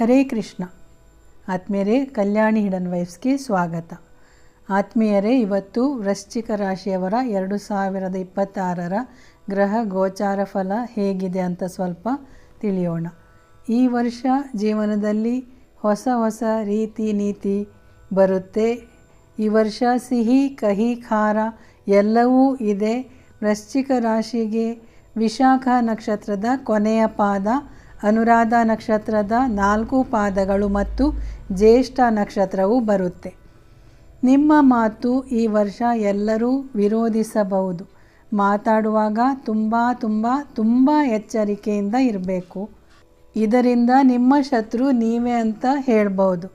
ಹರೇ ಕೃಷ್ಣ. ಆತ್ಮೀಯರೇ, ಕಲ್ಯಾಣಿ ಹಿಡನ್ ವೈಫ್ಸ್ಗೆ ಸ್ವಾಗತ. ಆತ್ಮೀಯರೇ, ಇವತ್ತು ವೃಶ್ಚಿಕ ರಾಶಿಯವರ ಎರಡು ಸಾವಿರದ ಇಪ್ಪತ್ತಾರರ ಗ್ರಹ ಗೋಚಾರ ಫಲ ಹೇಗಿದೆ ಅಂತ ಸ್ವಲ್ಪ ತಿಳಿಯೋಣ. ಈ ವರ್ಷ ಜೀವನದಲ್ಲಿ ಹೊಸ ಹೊಸ ರೀತಿ ನೀತಿ ಬರುತ್ತೆ. ಈ ವರ್ಷ ಸಿಹಿ, ಕಹಿ, ಖಾರ ಎಲ್ಲವೂ ಇದೆ. ವೃಶ್ಚಿಕ ರಾಶಿಗೆ ವಿಶಾಖ ನಕ್ಷತ್ರದ ಕೊನೆಯ ಪಾದ ಅನುರಾಧ ನಕ್ಷತ್ರದ ನಾಲ್ಕು ಪಾದಗಳು ಮತ್ತು ಜ್ಯೇಷ್ಠ ನಕ್ಷತ್ರವು ಬರುತ್ತೆ. ನಿಮ್ಮ ಮಾತು ಈ ವರ್ಷ ಎಲ್ಲರೂ ವಿರೋಧಿಸಬಹುದು. ಮಾತಾಡುವಾಗ ತುಂಬ ತುಂಬ ತುಂಬ ಎಚ್ಚರಿಕೆಯಿಂದ ಇರಬೇಕು. ಇದರಿಂದ ನಿಮ್ಮ ಶತ್ರು ನೀವೇ ಅಂತ ಹೇಳ್ಬೋದು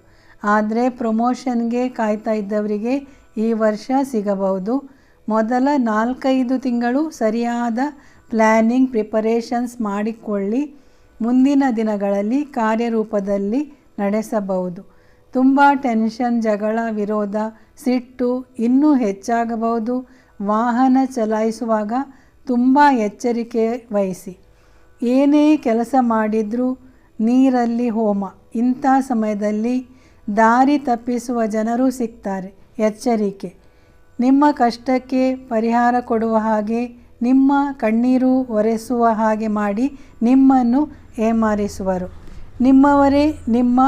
ಆದರೆ ಪ್ರಮೋಷನ್ಗೆ ಕಾಯ್ತಾ ಇದ್ದವರಿಗೆ ಈ ವರ್ಷ ಸಿಗಬಹುದು. ಮೊದಲ ನಾಲ್ಕೈದು ತಿಂಗಳು ಸರಿಯಾದ ಪ್ಲ್ಯಾನಿಂಗ್ ಪ್ರಿಪರೇಷನ್ಸ್ ಮಾಡಿಕೊಳ್ಳಿ. ಮುಂದಿನ ದಿನಗಳಲ್ಲಿ ಕಾರ್ಯರೂಪದಲ್ಲಿ ನಡೆಸಬಹುದು. ತುಂಬ ಟೆನ್ಷನ್, ಜಗಳ, ವಿರೋಧ, ಸಿಟ್ಟು ಇನ್ನೂ ಹೆಚ್ಚಾಗಬಹುದು. ವಾಹನ ಚಲಾಯಿಸುವಾಗ ತುಂಬ ಎಚ್ಚರಿಕೆ ವಹಿಸಿ. ಏನೇ ಕೆಲಸ ಮಾಡಿದರೂ ನೀರಲ್ಲಿ ಹೋಮ. ಇಂಥ ಸಮಯದಲ್ಲಿ ದಾರಿ ತಪ್ಪಿಸುವ ಜನರು ಸಿಗ್ತಾರೆ. ಎಚ್ಚರಿಕೆ. ನಿಮ್ಮ ಕಷ್ಟಕ್ಕೆ ಪರಿಹಾರ ಕೊಡುವ ಹಾಗೆ ನಿಮ್ಮ ಕಣ್ಣೀರು ಒರೆಸುವ ಹಾಗೆ ಮಾಡಿ ನಿಮ್ಮನ್ನು ಏಮಾರಿಸುವರು ನಿಮ್ಮವರೇ ನಿಮ್ಮ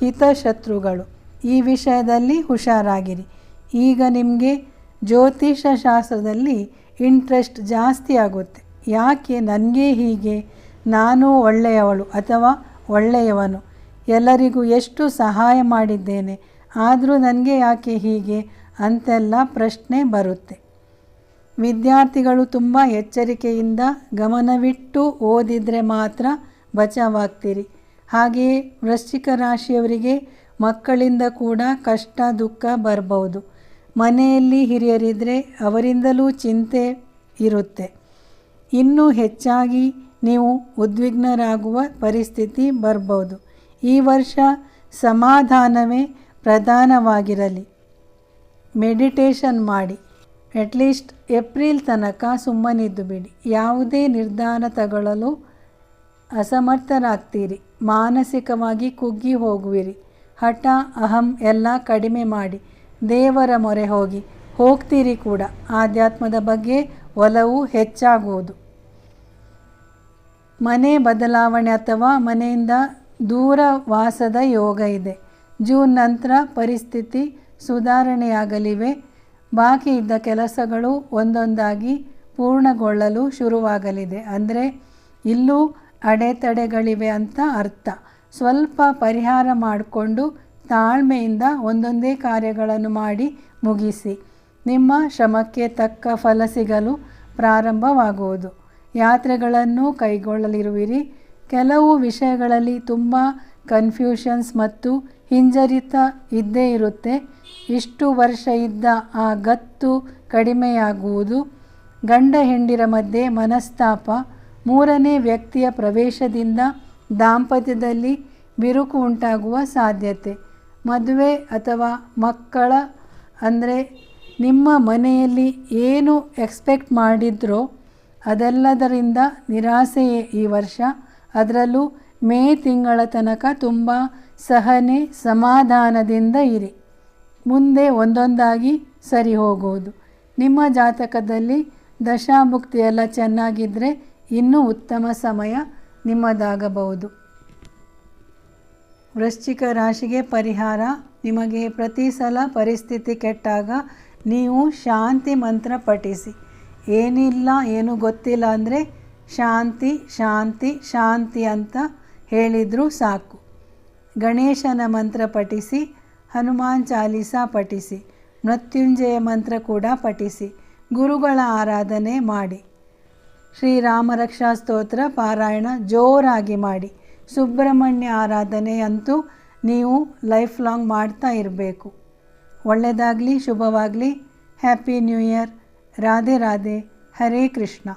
ಹಿತಶತ್ರುಗಳು. ಈ ವಿಷಯದಲ್ಲಿ ಹುಷಾರಾಗಿರಿ. ಈಗ ನಿಮಗೆ ಜ್ಯೋತಿಷ ಶಾಸ್ತ್ರದಲ್ಲಿ ಇಂಟ್ರೆಸ್ಟ್ ಜಾಸ್ತಿ ಆಗುತ್ತೆ. ಯಾಕೆ ನನಗೆ ಹೀಗೆ? ನಾನು ಒಳ್ಳೆಯವಳು ಅಥವಾ ಒಳ್ಳೆಯವನು? ಎಲ್ಲರಿಗೂ ಎಷ್ಟು ಸಹಾಯ ಮಾಡಿದ್ದೇನೆ? ಆದರೂ ನನಗೆ ಯಾಕೆ ಹೀಗೆ? ಅಂತೆಲ್ಲ ಪ್ರಶ್ನೆ ಬರುತ್ತೆ. ವಿದ್ಯಾರ್ಥಿಗಳು ತುಂಬ ಎಚ್ಚರಿಕೆಯಿಂದ ಗಮನವಿಟ್ಟು ಓದಿದರೆ ಮಾತ್ರ ಬಚಾವಾಗ್ತೀರಿ. ಹಾಗೆಯೇ ವೃಶ್ಚಿಕ ರಾಶಿಯವರಿಗೆ ಮಕ್ಕಳಿಂದ ಕೂಡ ಕಷ್ಟ, ದುಃಖ ಬರಬಹುದು. ಮನೆಯಲ್ಲಿ ಹಿರಿಯರಿದ್ದರೆ ಅವರಿಂದಲೂ ಚಿಂತೆ ಇರುತ್ತೆ. ಇನ್ನೂ ಹೆಚ್ಚಾಗಿ ನೀವು ಉದ್ವಿಗ್ನರಾಗುವ ಪರಿಸ್ಥಿತಿ ಬರ್ಬೋದು ಈ ವರ್ಷ ಸಮಾಧಾನವೇ ಪ್ರಧಾನವಾಗಿರಲಿ. ಮೆಡಿಟೇಷನ್ ಮಾಡಿ. ಅಟ್ಲೀಸ್ಟ್ ಏಪ್ರಿಲ್ ತನಕ ಸುಮ್ಮನಿದ್ದು ಬಿಡಿ. ಯಾವುದೇ ನಿರ್ಧಾರ ತಗೊಳ್ಳಲು ಅಸಮರ್ಥರಾಗ್ತೀರಿ. ಮಾನಸಿಕವಾಗಿ ಕುಗ್ಗಿ ಹೋಗುವಿರಿ. ಹಠ ಅಹಂ ಎಲ್ಲ ಕಡಿಮೆ ಮಾಡಿ. ದೇವರ ಮೊರೆ ಹೋಗಿ. ಹೋಗ್ತೀರಿ ಕೂಡ. ಆಧ್ಯಾತ್ಮದ ಬಗ್ಗೆ ಒಲವು ಹೆಚ್ಚಾಗುವುದು. ಮನೆ ಬದಲಾವಣೆ ಅಥವಾ ಮನೆಯಿಂದ ದೂರ ವಾಸದ ಯೋಗ ಇದೆ. ಜೂನ್ ನಂತರ ಪರಿಸ್ಥಿತಿ ಸುಧಾರಣೆಯಾಗಲಿವೆ. ಬಾಕಿ ಇದ್ದ ಕೆಲಸಗಳು ಒಂದೊಂದಾಗಿ ಪೂರ್ಣಗೊಳ್ಳಲು ಶುರುವಾಗಲಿದೆ. ಅಂದರೆ ಇಲ್ಲೂ ಅಡೆತಡೆಗಳಿವೆ ಅಂತ ಅರ್ಥ. ಸ್ವಲ್ಪ ಪರಿಹಾರ ಮಾಡಿಕೊಂಡು ತಾಳ್ಮೆಯಿಂದ ಒಂದೊಂದೇ ಕಾರ್ಯಗಳನ್ನು ಮಾಡಿ ಮುಗಿಸಿ. ನಿಮ್ಮ ಶ್ರಮಕ್ಕೆ ತಕ್ಕ ಫಲ ಸಿಗಲು ಪ್ರಾರಂಭವಾಗುವುದು. ಯಾತ್ರೆಗಳನ್ನು ಕೈಗೊಳ್ಳಲಿರುವಿರಿ. ಕೆಲವು ವಿಷಯಗಳಲ್ಲಿ ತುಂಬ ಕನ್ಫ್ಯೂಷನ್ಸ್ ಮತ್ತು ಹಿಂಜರಿತ ಇದ್ದೇ ಇರುತ್ತೆ. ಇಷ್ಟು ವರ್ಷ ಇದ್ದ ಆ ಗತ್ತು ಕಡಿಮೆಯಾಗುವುದು. ಗಂಡ ಹೆಂಡಿರ ಮಧ್ಯೆ ಮನಸ್ತಾಪ. ಮೂರನೇ ವ್ಯಕ್ತಿಯ ಪ್ರವೇಶದಿಂದ ದಾಂಪತ್ಯದಲ್ಲಿ ಬಿರುಕು ಉಂಟಾಗುವ ಸಾಧ್ಯತೆ. ಮದುವೆ ಅಥವಾ ಮಕ್ಕಳ, ಅಂದರೆ ನಿಮ್ಮ ಮನೆಯಲ್ಲಿ ಏನು ಎಕ್ಸ್ಪೆಕ್ಟ್ ಮಾಡಿದ್ರೋ ಅದೆಲ್ಲದರಿಂದ ನಿರಾಸೆಯೇ ಈ ವರ್ಷ. ಅದರಲ್ಲೂ ಮೇ ತಿಂಗಳ ತನಕ ತುಂಬ ಸಹನೆ ಸಮಾಧಾನದಿಂದ ಇರಿ. ಮುಂದೆ ಒಂದೊಂದಾಗಿ ಸರಿ ಹೋಗುವುದು ನಿಮ್ಮ ಜಾತಕದಲ್ಲಿ ದಶಾಭುಕ್ತಿ ಎಲ್ಲ ಚೆನ್ನಾಗಿದ್ದರೆ ಇನ್ನೂ ಉತ್ತಮ ಸಮಯ ನಿಮ್ಮದಾಗಬಹುದು. ವೃಶ್ಚಿಕ ರಾಶಿಗೆ ಪರಿಹಾರ. ನಿಮಗೆ ಪ್ರತಿ ಸಲ ಪರಿಸ್ಥಿತಿ ಕೆಟ್ಟಾಗ ನೀವು ಶಾಂತಿ ಮಂತ್ರ ಪಠಿಸಿ. ಏನಿಲ್ಲ, ಏನು ಗೊತ್ತಿಲ್ಲ ಅಂದರೆ ಶಾಂತಿ ಶಾಂತಿ ಶಾಂತಿ ಅಂತ ಹೇಳಿದರೂ ಸಾಕು. ಗಣೇಶನ ಮಂತ್ರ ಪಠಿಸಿ, ಹನುಮಾನ್ ಚಾಲೀಸ ಪಠಿಸಿ, ಮೃತ್ಯುಂಜಯ ಮಂತ್ರ ಕೂಡ ಪಠಿಸಿ, ಗುರುಗಳ ಆರಾಧನೆ ಮಾಡಿ. ಶ್ರೀರಾಮರಕ್ಷಾ ಸ್ತೋತ್ರ ಪಾರಾಯಣ ಜೋರಾಗಿ ಮಾಡಿ. ಸುಬ್ರಹ್ಮಣ್ಯ ಆರಾಧನೆ ಅಂತೂ ನೀವು ಲೈಫ್ ಲಾಂಗ್ ಮಾಡ್ತಾ ಇರಬೇಕು. ಒಳ್ಳೆಯದಾಗಲಿ ಶುಭವಾಗಲಿ, happy new year. Radhe Radhe, Hare Krishna.